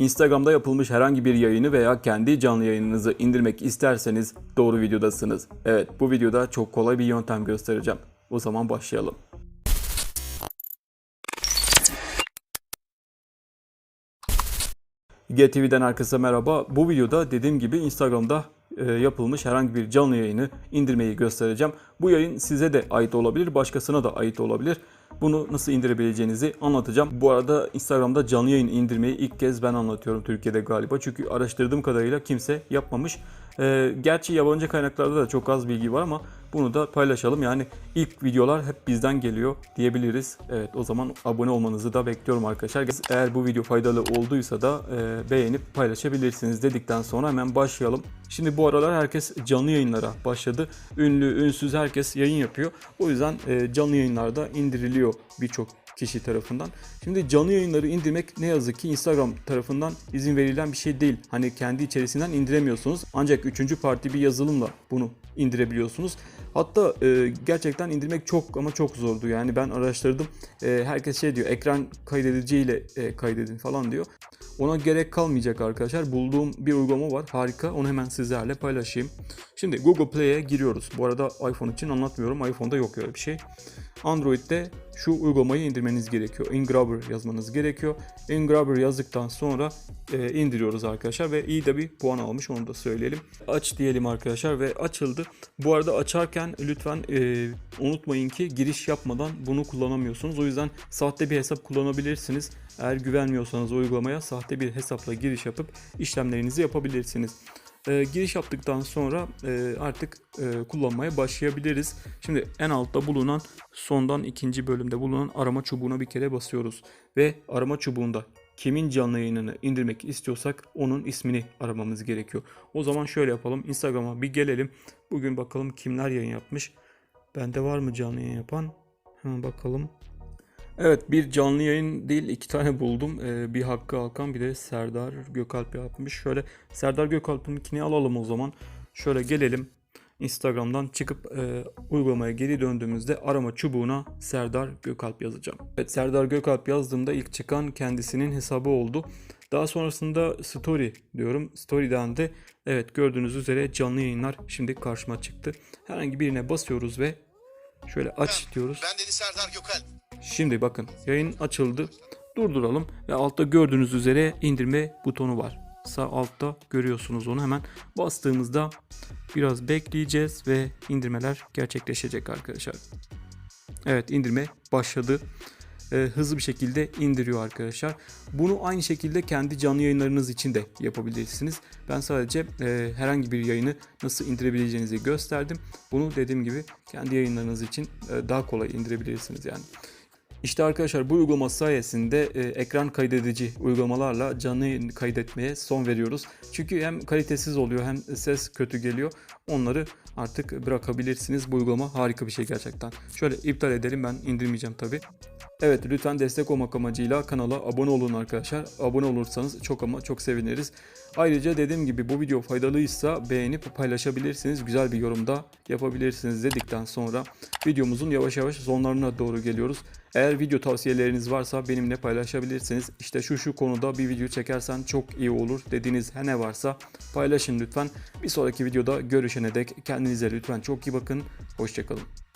Instagram'da yapılmış herhangi bir yayını veya kendi canlı yayınınızı indirmek isterseniz doğru videodasınız. Evet bu videoda çok kolay bir yöntem göstereceğim. O zaman başlayalım. GTV'den herkese merhaba. Bu videoda dediğim gibi Instagram'da e, yapılmış herhangi bir canlı yayını indirmeyi göstereceğim. Bu yayın size de ait olabilir, başkasına da ait olabilir. Bunu nasıl indirebileceğinizi anlatacağım. Bu arada Instagram'da canlı yayın indirmeyi ilk kez ben anlatıyorum Türkiye'de galiba. Çünkü araştırdığım kadarıyla kimse yapmamış. E, gerçi yabancı kaynaklarda da çok az bilgi var ama bunu da paylaşalım. Yani ilk videolar hep bizden geliyor diyebiliriz. Evet o zaman abone olmanızı da bekliyorum arkadaşlar. Eğer bu video faydalı olduysa da e, beğenip paylaşabilirsiniz dedikten sonra hemen başlayalım. Şimdi bu aralar herkes canlı yayınlara başladı. Ünlü, ünsüz herkes yayın yapıyor. O yüzden e, canlı yayınlarda indiriliyor birçok kişi tarafından. Şimdi canlı yayınları indirmek ne yazık ki Instagram tarafından izin verilen bir şey değil. Hani kendi içerisinden indiremiyorsunuz. Ancak üçüncü parti bir yazılımla bunu indirebiliyorsunuz. Hatta e, gerçekten indirmek çok ama çok zordu. Yani ben araştırdım. E, herkes şey diyor ekran kaydediciyle e, kaydedin falan diyor. Ona gerek kalmayacak arkadaşlar. Bulduğum bir uygulama var. Harika. Onu hemen sizlerle paylaşayım. Şimdi Google Play'e giriyoruz. Bu arada iPhone için anlatmıyorum. iPhone'da yok öyle bir şey. Android'de şu uygulamayı indirmeniz gerekiyor. Ingrabber yazmanız gerekiyor. Ingrabber yazdıktan sonra e, indiriyoruz arkadaşlar ve iyi de bir puan almış onu da söyleyelim. Aç diyelim arkadaşlar ve açıldı. Bu arada açarken lütfen e, unutmayın ki giriş yapmadan bunu kullanamıyorsunuz. O yüzden sahte bir hesap kullanabilirsiniz. Eğer güvenmiyorsanız uygulamaya sahte bir hesapla giriş yapıp işlemlerinizi yapabilirsiniz. E, giriş yaptıktan sonra e, artık e, kullanmaya başlayabiliriz. Şimdi en altta bulunan sondan ikinci bölümde bulunan arama çubuğuna bir kere basıyoruz. Ve arama çubuğunda kimin canlı yayınını indirmek istiyorsak onun ismini aramamız gerekiyor. O zaman şöyle yapalım. Instagram'a bir gelelim. Bugün bakalım kimler yayın yapmış. Bende var mı canlı yayın yapan? Hemen bakalım. Evet bir canlı yayın değil iki tane buldum. Ee, bir Hakkı Alkan bir de Serdar Gökalp yapmış. Şöyle Serdar Gökalp'inkini alalım o zaman. Şöyle gelelim. Instagram'dan çıkıp e, uygulamaya geri döndüğümüzde arama çubuğuna Serdar Gökalp yazacağım. Evet Serdar Gökalp yazdığımda ilk çıkan kendisinin hesabı oldu. Daha sonrasında story diyorum. Story'den de evet gördüğünüz üzere canlı yayınlar şimdi karşıma çıktı. Herhangi birine basıyoruz ve şöyle aç diyoruz. Ben dedi Serdar Gökal. Şimdi bakın yayın açıldı. Durduralım ve altta gördüğünüz üzere indirme butonu var. Sağ altta görüyorsunuz onu hemen bastığımızda biraz bekleyeceğiz ve indirmeler gerçekleşecek arkadaşlar. Evet indirme başladı. Ee, hızlı bir şekilde indiriyor arkadaşlar. Bunu aynı şekilde kendi canlı yayınlarınız için de yapabilirsiniz. Ben sadece e, herhangi bir yayını nasıl indirebileceğinizi gösterdim. Bunu dediğim gibi kendi yayınlarınız için e, daha kolay indirebilirsiniz yani. İşte arkadaşlar bu uygulama sayesinde e, ekran kaydedici uygulamalarla canlı kaydetmeye son veriyoruz. Çünkü hem kalitesiz oluyor hem ses kötü geliyor. Onları artık bırakabilirsiniz. Bu uygulama harika bir şey gerçekten. Şöyle iptal edelim ben indirmeyeceğim tabi. Evet lütfen destek olmak amacıyla kanala abone olun arkadaşlar. Abone olursanız çok ama çok seviniriz. Ayrıca dediğim gibi bu video faydalıysa beğenip paylaşabilirsiniz. Güzel bir yorumda yapabilirsiniz dedikten sonra videomuzun yavaş yavaş sonlarına doğru geliyoruz. Eğer video tavsiyeleriniz varsa benimle paylaşabilirsiniz. İşte şu şu konuda bir video çekersen çok iyi olur dediğiniz ne varsa paylaşın lütfen. Bir sonraki videoda görüşene dek kendinize lütfen çok iyi bakın. Hoşçakalın.